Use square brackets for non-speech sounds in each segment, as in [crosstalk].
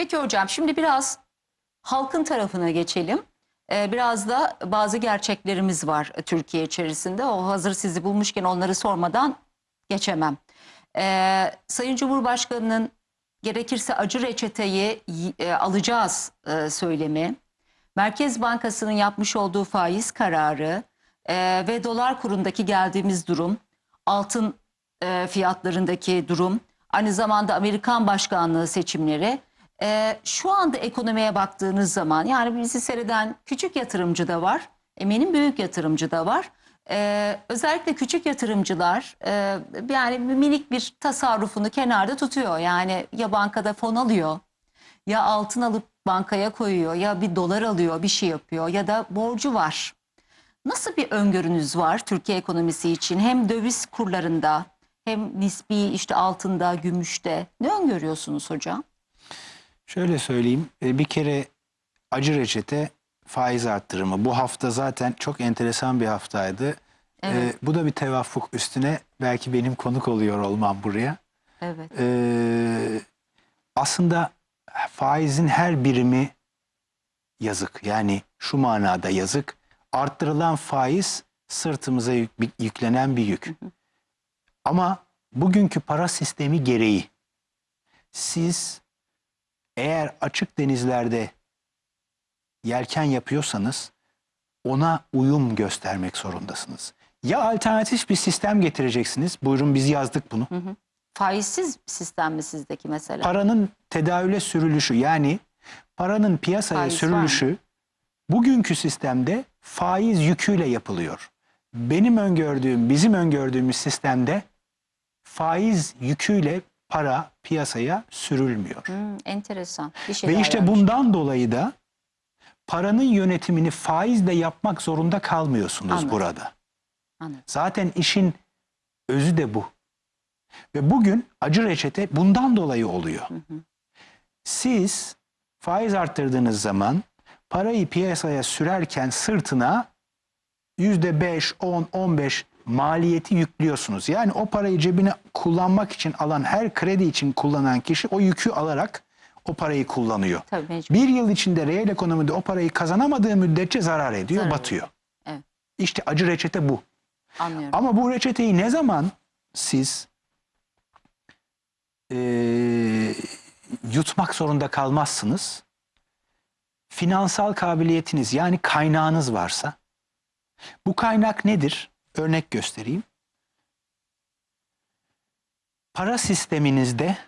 Peki hocam şimdi biraz halkın tarafına geçelim. Ee, biraz da bazı gerçeklerimiz var Türkiye içerisinde. O hazır sizi bulmuşken onları sormadan geçemem. Ee, Sayın Cumhurbaşkanı'nın gerekirse acı reçeteyi e, alacağız e, söylemi, Merkez Bankası'nın yapmış olduğu faiz kararı e, ve dolar kurundaki geldiğimiz durum, altın fiyatlarındaki durum, aynı zamanda Amerikan başkanlığı seçimleri. E, şu anda ekonomiye baktığınız zaman yani bizi seyreden küçük yatırımcı da var, eminim büyük yatırımcı da var. E, özellikle küçük yatırımcılar e, yani minik bir tasarrufunu kenarda tutuyor. Yani ya bankada fon alıyor ya altın alıp bankaya koyuyor ya bir dolar alıyor bir şey yapıyor ya da borcu var. Nasıl bir öngörünüz var Türkiye ekonomisi için hem döviz kurlarında hem nispi işte altında gümüşte ne öngörüyorsunuz hocam? Şöyle söyleyeyim. e, Bir kere acı reçete faiz arttırımı. Bu hafta zaten çok enteresan bir haftaydı. Evet. E, bu da bir tevaffuk üstüne belki benim konuk oluyor olmam buraya. Evet. E, aslında faizin her birimi yazık. Yani şu manada yazık. Arttırılan faiz sırtımıza yük- yüklenen bir yük. Ama bugünkü para sistemi gereği siz eğer açık denizlerde yelken yapıyorsanız ona uyum göstermek zorundasınız. Ya alternatif bir sistem getireceksiniz. Buyurun biz yazdık bunu. Faizsiz sistem mi sizdeki mesela? Paranın tedavüle sürülüşü yani paranın piyasaya Faiz sürülüşü bugünkü sistemde faiz yüküyle yapılıyor. Benim öngördüğüm, bizim öngördüğümüz sistemde faiz yüküyle para piyasaya sürülmüyor. Hmm, enteresan. Bir şey Ve işte varmış. bundan dolayı da paranın yönetimini faizle yapmak zorunda kalmıyorsunuz Anladım. burada. Anladım. Zaten işin özü de bu. Ve bugün acı reçete bundan dolayı oluyor. Siz faiz arttırdığınız zaman parayı piyasaya sürerken sırtına yüzde beş, on, on beş maliyeti yüklüyorsunuz. Yani o parayı cebine kullanmak için alan her kredi için kullanan kişi o yükü alarak o parayı kullanıyor. Tabii mecbur. Bir yıl içinde reel ekonomide o parayı kazanamadığı müddetçe zarar ediyor, Zarar batıyor. Evet. İşte acı reçete bu. Anlıyorum. Ama bu reçeteyi ne zaman siz eee, yutmak zorunda kalmazsınız? Finansal kabiliyetiniz yani kaynağınız varsa. Bu kaynak nedir? Örnek göstereyim. Para sisteminizde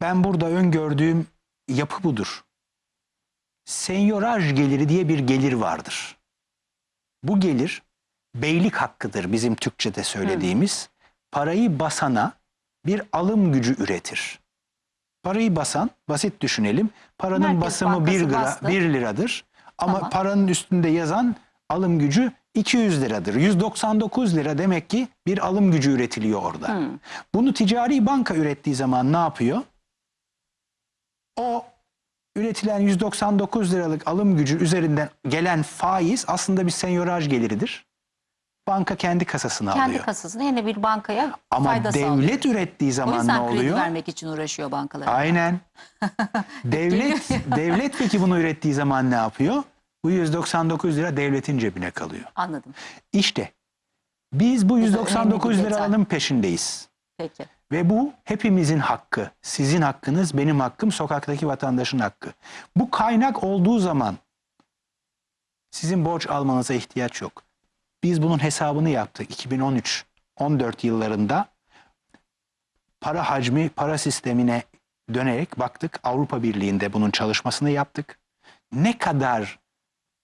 ben burada öngördüğüm yapı budur. Senyoraj geliri diye bir gelir vardır. Bu gelir beylik hakkıdır bizim Türkçe'de söylediğimiz. Parayı basana bir alım gücü üretir. Parayı basan, basit düşünelim. Paranın Merkez basımı 1 Bankası lira, bastı. 1 liradır. Ama Tamam. paranın üstünde yazan alım gücü 200 liradır. 199 lira demek ki bir alım gücü üretiliyor orada. Hmm. Bunu ticari banka ürettiği zaman ne yapıyor? O üretilen 199 liralık alım gücü üzerinden gelen faiz aslında bir senyoraj geliridir. Banka kendi kasasına Kendi alıyor. kasasına yine bir bankaya Ama fayda sağlıyor. devlet ürettiği O zaman ne oluyor? vermek için uğraşıyor bankalar. Aynen. [laughs] devlet devlet peki bunu ürettiği zaman ne yapıyor? Bu 199 lira devletin cebine kalıyor. Anladım. İşte biz bu önemli bir 199 detay. liranın peşindeyiz. Peki. Ve bu hepimizin hakkı. Sizin hakkınız, benim hakkım, sokaktaki vatandaşın hakkı. Bu kaynak olduğu zaman sizin borç almanıza ihtiyaç yok. Biz bunun hesabını yaptık 2013 14 yıllarında. Para hacmi, para sistemine dönerek baktık. Avrupa Birliği'nde bunun çalışmasını yaptık. Ne kadar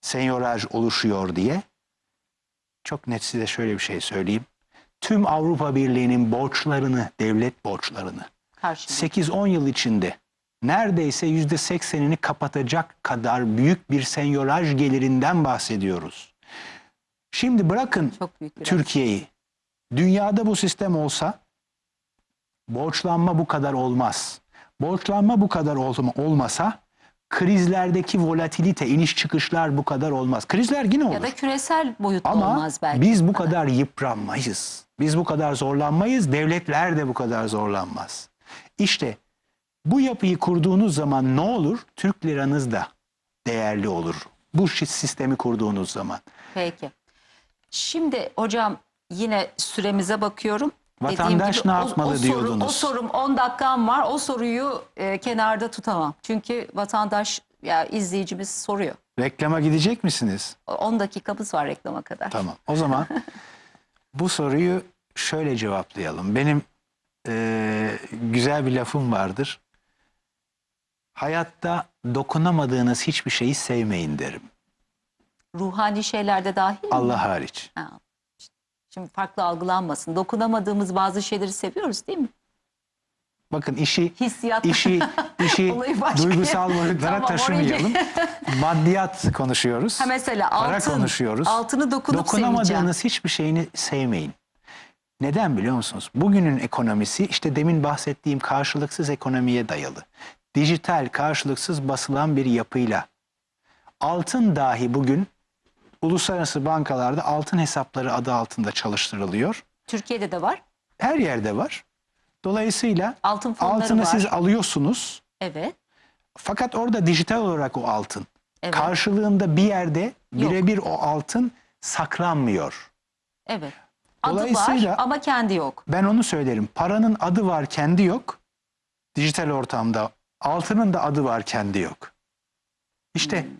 senyoraj oluşuyor diye çok net size şöyle bir şey söyleyeyim. Tüm Avrupa Birliği'nin borçlarını, devlet borçlarını Karşılığı. 8-10 yıl içinde neredeyse %80'ini kapatacak kadar büyük bir senyoraj gelirinden bahsediyoruz. Şimdi bırakın Türkiye'yi. Dünyada bu sistem olsa borçlanma bu kadar olmaz. Borçlanma bu kadar olma, olmasa krizlerdeki volatilite, iniş çıkışlar bu kadar olmaz. Krizler yine olur. Ya da küresel boyutlu Ama olmaz belki. biz bu kadar yıpranmayız. Biz bu kadar zorlanmayız. Devletler de bu kadar zorlanmaz. İşte Bu yapıyı kurduğunuz zaman ne olur? Türk liranız da değerli olur. Bu sistemi kurduğunuz zaman. Peki. Şimdi hocam yine süremize bakıyorum. Vatandaş gibi ne o- yapmalı o, soru- diyordunuz. o sorum 10 dakikam var. O soruyu e, kenarda tutamam. Çünkü vatandaş ya izleyicimiz soruyor. Reklama gidecek misiniz? 10 dakikamız var reklama kadar. Tamam. O zaman [laughs] bu soruyu şöyle cevaplayalım. Benim eee, güzel bir lafım vardır. Hayatta dokunamadığınız hiçbir şeyi sevmeyin derim. Ruhani şeylerde dahil mi? Allah hariç. Ha, Şimdi farklı algılanmasın. Dokunamadığımız bazı şeyleri seviyoruz değil mi? Bakın işi Hissiyat. işi işi [laughs] duygusal [laughs] boyutlara Tamam, taşımayalım. [laughs] Maddiyat konuşuyoruz. Ha mesela Para altın. konuşuyoruz. Altını dokunup seveceğim. Dokunamadığınız hiçbir şeyini sevmeyin. Neden biliyor musunuz? Bugünün ekonomisi işte demin bahsettiğim karşılıksız ekonomiye dayalı. Dijital karşılıksız basılan bir yapıyla. Altın dahi bugün uluslararası bankalarda altın hesapları adı altında çalıştırılıyor. Türkiye'de de var. Her yerde var. Dolayısıyla Altın altını var. siz alıyorsunuz. Evet. Fakat orada dijital olarak o altın. Evet. Karşılığında bir yerde birebir o altın saklanmıyor. Evet. Adı var Dolayısıyla- ama kendi yok. Ben onu söylerim. Paranın adı var, kendi yok. Dijital ortamda altının da adı var, kendi yok. İşte Hmm.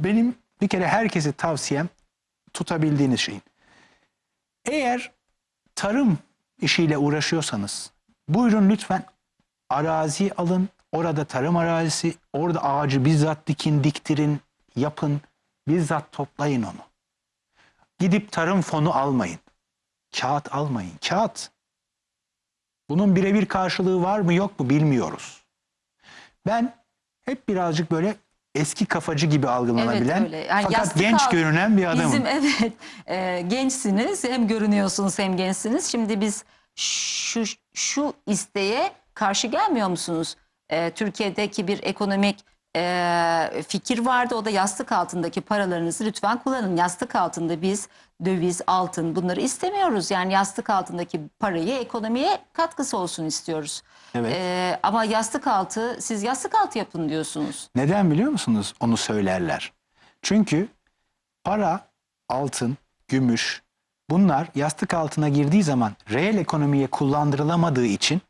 benim bir kere herkese tavsiyem tutabildiğiniz şeyin. Eğer tarım işiyle uğraşıyorsanız buyurun lütfen arazi alın. Orada tarım arazisi, orada ağacı bizzat dikin, diktirin, yapın. Bizzat toplayın onu. Gidip tarım fonu almayın. Kağıt almayın. Kağıt. Bunun birebir karşılığı var mı yok mu bilmiyoruz. Ben hep birazcık böyle eski kafacı gibi algılanabilen öyle. Yani fakat genç alt- görünen bir adamım. Bizim evet [laughs] e, gençsiniz hem görünüyorsunuz hem gençsiniz. Şimdi biz şu şu isteğe karşı gelmiyor musunuz? E, Türkiye'deki bir ekonomik e, fikir vardı. O da yastık altındaki paralarınızı lütfen kullanın. Yastık altında biz döviz, altın bunları istemiyoruz. Yani yastık altındaki parayı ekonomiye katkısı olsun istiyoruz. Evet. E, ama yastık altı siz yastık altı yapın diyorsunuz. Neden biliyor musunuz onu söylerler? Çünkü para, altın, gümüş bunlar yastık altına girdiği zaman reel ekonomiye kullandırılamadığı için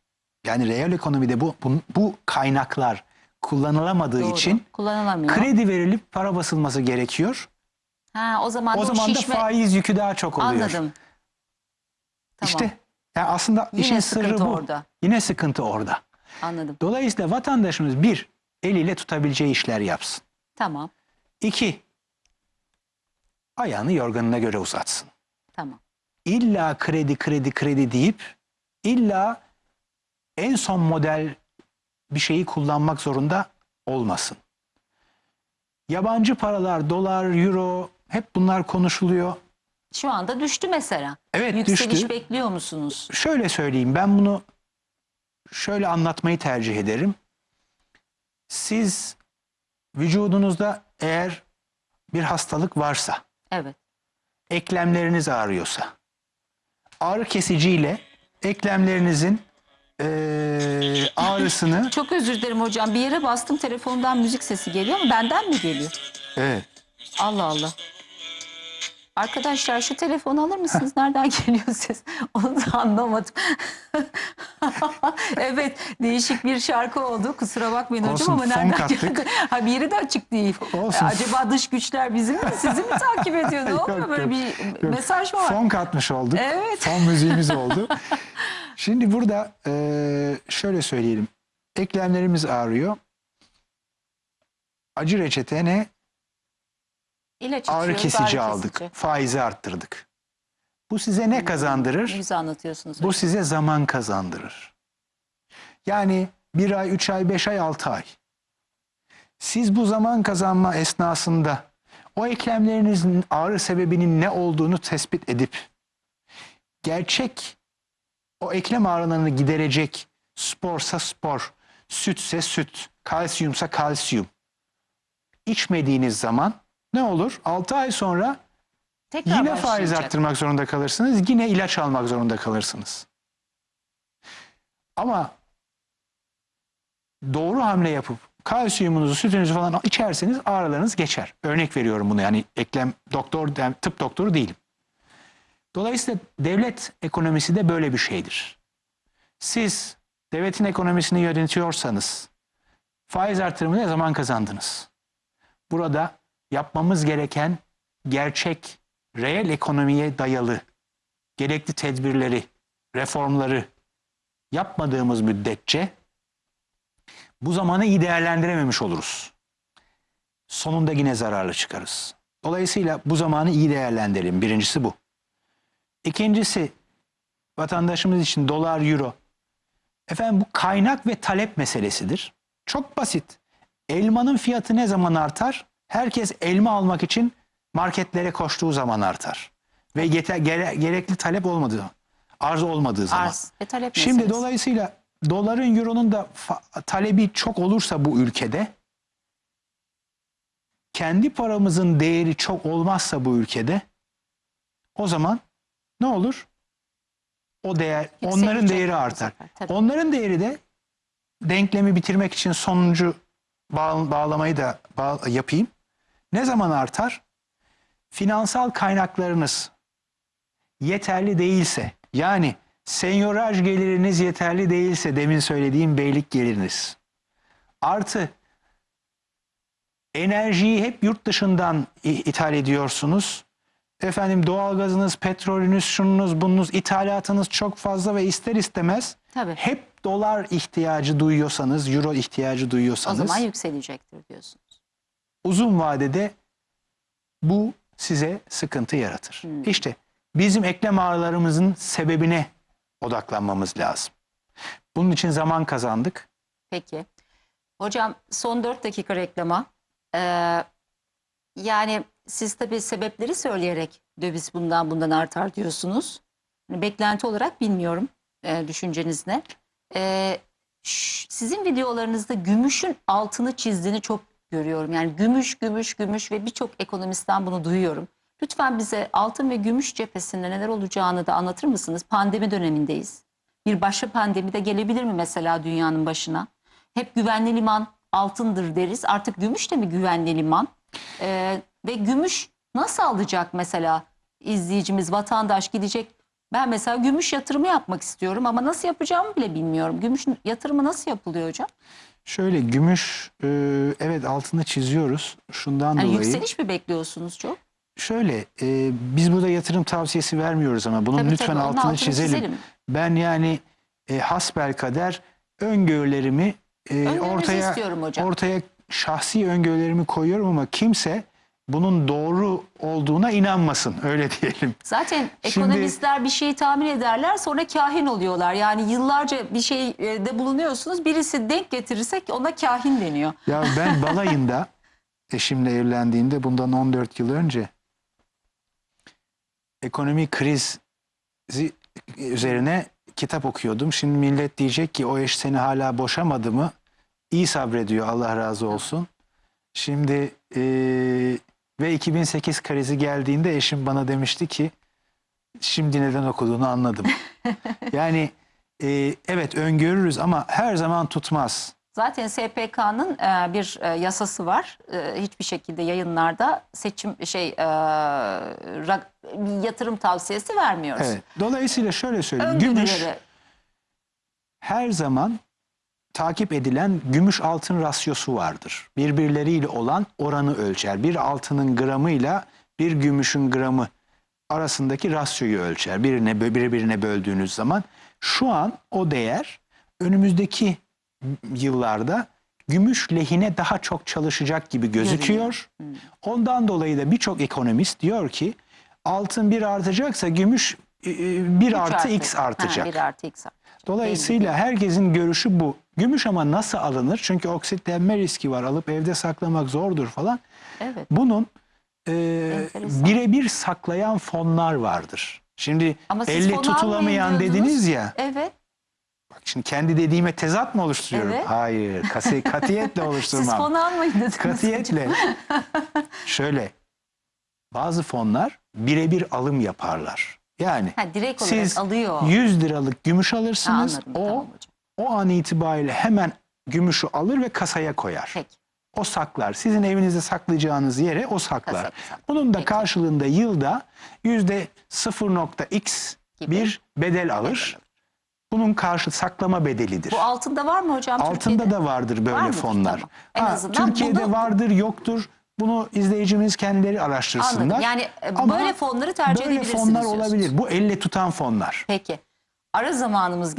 yani reel ekonomide bu bu, bu kaynaklar kullanılamadığı Doğru. için kullanılamıyor. kredi verilip para basılması gerekiyor. Ha, o zaman, O zaman da şişme... faiz yükü daha çok oluyor. Anladım. Tamam. İşte yani aslında Yine işin sırrı bu. orada. Yine sıkıntı orada. Anladım. Dolayısıyla vatandaşımız bir, eliyle tutabileceği işler yapsın. Tamam. İki, ayağını yorganına göre uzatsın. Tamam. İlla kredi kredi kredi deyip illa en son model bir şeyi kullanmak zorunda olmasın. Yabancı paralar, dolar, euro hep bunlar konuşuluyor. Şu anda düştü mesela. Evet, Yükseliş düştü. bekliyor musunuz? Şöyle söyleyeyim ben bunu şöyle anlatmayı tercih ederim. Siz vücudunuzda eğer bir hastalık varsa, Evet. eklemleriniz ağrıyorsa, ağrı kesiciyle eklemlerinizin eee, ağrısını [laughs] Çok özür dilerim hocam. Bir yere bastım telefondan müzik sesi geliyor mu? Benden mi geliyor? evet, Allah Allah. Arkadaşlar şu telefonu alır mısınız? [laughs] Nereden geliyor ses? [laughs] Onu da anlamadım. evet değişik bir şarkı oldu. Kusura bakmayın hocam Olsun, ama fon nereden kattık. geldi? Ha bir yeri de açık değil. Olsun. Acaba dış güçler bizim mi? Sizi mi takip ediyor? Ne oluyor? Böyle bir mesaj var. fon katmış olduk. Evet. Fon müziğimiz oldu. Şimdi burada eee, şöyle söyleyelim. Eklemlerimiz ağrıyor. Acı reçete ne? İlaç ağrı kesici ağrı aldık. kesici. Faizi arttırdık. Bu size ne Ne kazandırır? güzel anlatıyorsunuz. Bu size zaman kazandırır. Yani bir ay, üç ay, beş ay, altı ay. Siz bu zaman kazanma esnasında o eklemlerinizin ağrı sebebinin ne olduğunu tespit edip gerçek o eklem ağrılarını giderecek sporsa spor, sütse süt, kalsiyumsa kalsiyum içmediğiniz zaman ne olur? 6 ay sonra Tekrar yine faiz arttırmak zorunda kalırsınız. Yine ilaç almak zorunda kalırsınız. Ama doğru hamle yapıp kalsiyumunuzu, sütünüzü falan içerseniz ağrılarınız geçer. Örnek veriyorum bunu yani eklem doktor, yani tıp doktoru değilim. Dolayısıyla devlet ekonomisi de böyle bir şeydir. Siz devletin ekonomisini yönetiyorsanız faiz artırımı ne zaman kazandınız? Burada yapmamız gereken gerçek, reel ekonomiye dayalı gerekli tedbirleri, reformları yapmadığımız müddetçe bu zamanı iyi değerlendirememiş oluruz. Sonunda yine zararlı çıkarız. Dolayısıyla bu zamanı iyi değerlendirelim. Birincisi bu. İkincisi vatandaşımız için dolar, euro. Efendim bu kaynak ve talep meselesidir. Çok basit. Elmanın fiyatı ne zaman artar? Herkes elma almak için marketlere koştuğu zaman artar. Ve yeter, gere- gerekli talep olmadığı, arz olmadığı zaman. Arz ve talep Şimdi meselesi. dolayısıyla doların, euronun da talebi çok olursa bu ülkede kendi paramızın değeri çok olmazsa bu ülkede o zaman ne olur? O değer Yükselecek onların değeri bu artar. sefer. Onların değeri de denklemi bitirmek için sonuncu bağ- bağlamayı da bağ- yapayım. Ne zaman artar? Finansal kaynaklarınız yeterli değilse yani senyoraj geliriniz yeterli değilse demin söylediğim beylik geliriniz artı enerjiyi hep yurt dışından ithal ediyorsunuz. Efendim doğalgazınız, petrolünüz, şununuz, bununuz, ithalatınız çok fazla ve ister istemez Tabii. hep dolar ihtiyacı duyuyorsanız, euro ihtiyacı O duyuyorsanız zaman yükselecektir diyorsunuz. uzun vadede bu size sıkıntı yaratır. Hmm. İşte bizim eklem ağrılarımızın sebebine odaklanmamız lazım. Bunun için zaman kazandık. Peki. Hocam son 4 dakika reklama. Ee, yani siz tabii sebepleri söyleyerek döviz bundan bundan artar diyorsunuz. Hani beklenti olarak bilmiyorum e, düşünceniz ne. Ş- sizin videolarınızda gümüşün altını çizdiğini çok görüyorum. Yani gümüş, gümüş, gümüş ve birçok ekonomistten bunu duyuyorum. Lütfen bize altın ve gümüş cephesinde neler olacağını da anlatır mısınız? Pandemi dönemindeyiz. Bir başka pandemi de gelebilir mi mesela dünyanın başına? Hep güvenli liman altındır deriz. Artık gümüş de mi güvenli liman? Ee, ve gümüş nasıl alacak mesela izleyicimiz, vatandaş gidecek? Ben mesela gümüş yatırımı yapmak istiyorum ama nasıl yapacağımı bile bilmiyorum. Gümüş yatırımı nasıl yapılıyor hocam? Şöyle gümüş e, evet altını çiziyoruz. Şundan Yani dolayı. yükseliş mi bekliyorsunuz çok? Şöyle e, biz burada yatırım tavsiyesi vermiyoruz ama bunun Tabii, lütfen tabii, altını, altını çizelim. çizelim. Ben yani e, hasbelkader öngörülerimi e, Öngörünüzü ortaya ortaya şahsi öngörülerimi koyuyorum ama kimse bunun doğru olduğuna inanmasın öyle [laughs] diyelim. Zaten Şimdi- ekonomistler bir şeyi tahmin ederler sonra kahin oluyorlar. Yani yıllarca bir şeyde bulunuyorsunuz birisi denk getirirsek ona kahin deniyor. Ya ben [laughs] balayında eşimle evlendiğinde bundan 14 yıl önce ekonomi krizi üzerine kitap okuyordum. Şimdi millet diyecek ki o eş seni hala boşamadı mı? İyi sabrediyor Allah razı olsun. Şimdi eee, ve 2008 krizi geldiğinde eşim bana demişti ki şimdi neden okuduğunu anladım. [laughs] yani eee, evet öngörürüz ama her zaman tutmaz. Zaten SPK'nın e, bir e, yasası var. E, hiçbir şekilde yayınlarda seçim şey e, ra- bir yatırım tavsiyesi vermiyoruz. Evet. Dolayısıyla şöyle söyleyeyim. Gümüş her zaman takip edilen gümüş altın rasyosu vardır. Birbirleriyle olan oranı ölçer. Bir altının gramıyla bir gümüşün gramı arasındaki rasyoyu ölçer. Birine birbirine böldüğünüz zaman şu an o değer önümüzdeki yıllarda gümüş lehine daha çok çalışacak gibi gözüküyor. Ondan dolayı da birçok ekonomist diyor ki altın bir artacaksa gümüş e, e, bir üç artı x Ha, artacak. bir artı x artacak. Dolayısıyla herkesin görüşü bu. Gümüş ama nasıl alınır? Çünkü oksitlenme riski var. Alıp evde saklamak zordur falan. Evet. Bunun e, Enteresan. birebir saklayan fonlar vardır. Şimdi Ama siz elle fon tutulamayan almayın dediniz ya. Evet. Bak şimdi kendi dediğime tezat mı oluşturuyorum? Evet. Hayır. Kasi, [laughs] katiyetle Siz oluşturmam. fon almayın dediniz. Katiyetle. [laughs] Şöyle. Bazı fonlar birebir alım yaparlar. Yani Ha, direkt olarak siz alıyor. 100 liralık gümüş Ha, alırsınız. anladım. o tamam hocam. o an itibariyle hemen gümüşü alır ve kasaya koyar. Peki. O saklar. Sizin evinizde saklayacağınız yere o saklar. Saklar. Bunun da Peki. karşılığında yılda yüzde 0.x Gibi. bir bedel alır. Bunun karşı saklama bedelidir. Bu altında var mı hocam Altında Türkiye'de? da vardır böyle Var fonlar. Tamam. En azından Türkiye'de bunu- vardır, yoktur. Bunu izleyicimiz kendileri araştırsınlar. Anladım. Yani e, Ama böyle fonları tercih Böyle edebilirsiniz fonlar diyorsunuz. olabilir. Bu elle tutan fonlar. Peki. Ara zamanımız